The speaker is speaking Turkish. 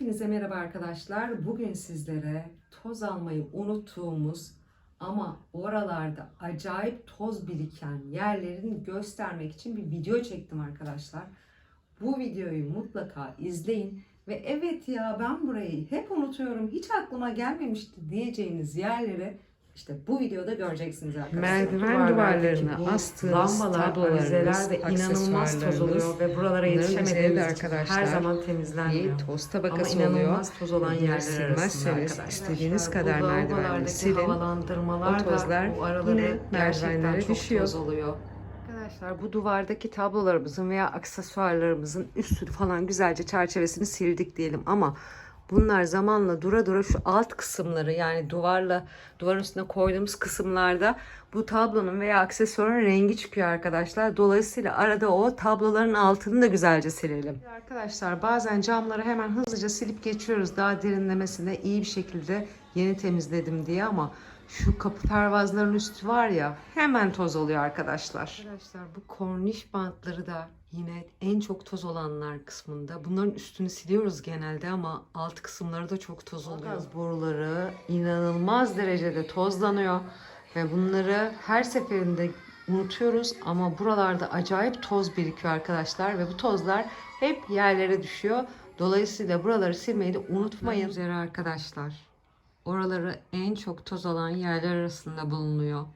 Hepinize merhaba arkadaşlar. Bugün sizlere toz almayı unuttuğumuz ama oralarda acayip toz biriken yerlerini göstermek için bir video çektim arkadaşlar. Bu videoyu mutlaka izleyin ve evet ya ben burayı hep unutuyorum hiç aklıma gelmemişti diyeceğiniz yerleri işte bu videoda göreceksiniz arkadaşlar. Merdiven duvarlarına astığınız tablolarınız, de inanılmaz toz oluyor ve buralara yetişemediğimiz arkadaşlar her zaman temizlenmiyor. bir toz Ama tabakası oluyor. inanılmaz toz olan yerler silmezseniz arkadaşlar. istediğiniz kadar merdivenleri lavabolardaki silin. O tozlar yine merdivenlere düşüyor. toz oluyor. Arkadaşlar bu duvardaki tablolarımızın veya aksesuarlarımızın üstünü falan güzelce çerçevesini sildik diyelim ama bunlar zamanla dura dura şu alt kısımları yani duvarla duvarın üstüne koyduğumuz kısımlarda bu tablonun veya aksesuarın rengi çıkıyor arkadaşlar. Dolayısıyla arada o tabloların altını da güzelce silelim. Arkadaşlar bazen camları hemen hızlıca silip geçiyoruz daha derinlemesine iyi bir şekilde yeni temizledim diye ama şu kapı pervazların üstü var ya hemen toz oluyor arkadaşlar. Arkadaşlar bu korniş bantları da yine en çok toz olanlar kısmında. Bunların üstünü siliyoruz genelde ama alt kısımları da çok toz oluyor. Gaz boruları inanılmaz derecede tozlanıyor ve bunları her seferinde unutuyoruz ama buralarda acayip toz birikiyor arkadaşlar ve bu tozlar hep yerlere düşüyor. Dolayısıyla buraları silmeyi de unutmayın. Üzere arkadaşlar. Oraları en çok toz olan yerler arasında bulunuyor.